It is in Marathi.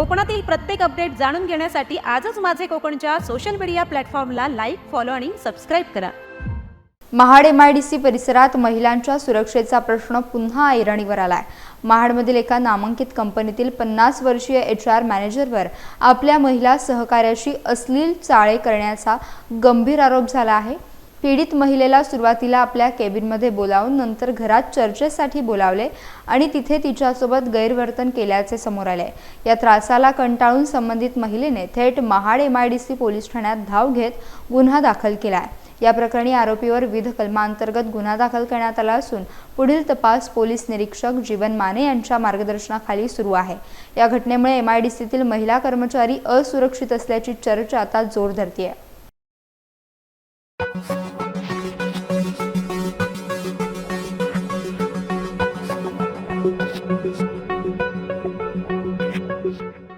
कोकणातील प्रत्येक अपडेट जाणून घेण्यासाठी आजच माझे कोकणच्या सोशल मीडिया प्लॅटफॉर्मला लाईक फॉलो आणि सबस्क्राईब करा. Mahad M I D C परिसरात महिलांच्या सुरक्षेचा प्रश्न पुन्हा ऐरणीवर आलाय. महाडमधील एका नामांकित कंपनीतील पन्नास वर्षीय एच आर मॅनेजरवर आपल्या महिला सहकार्याशी अश्लील चाळे करण्याचा गंभीर आरोप झाला आहे. पीडित महिलेला सुरुवातीला आपल्या केबिनमध्ये बोलावून नंतर घरात चर्चेसाठी बोलावले आणि तिथे तिच्यासोबत गैरवर्तन केल्याचे समोर आले. या त्रासाला कंटाळून संबंधित महिलेने थेट Mahad M I D C police ठाण्यात धाव घेत गुन्हा दाखल केला आहे या प्रकरणी आरोपीवर विविध कलमांतर्गत गुन्हा दाखल करण्यात आला असून पुढील तपास पोलीस निरीक्षक जीवन माने यांच्या मार्गदर्शनाखाली सुरू आहे. या घटनेमुळे एम आय डी सीतील महिला कर्मचारी असुरक्षित असल्याची चर्चा आता जोर Thank you.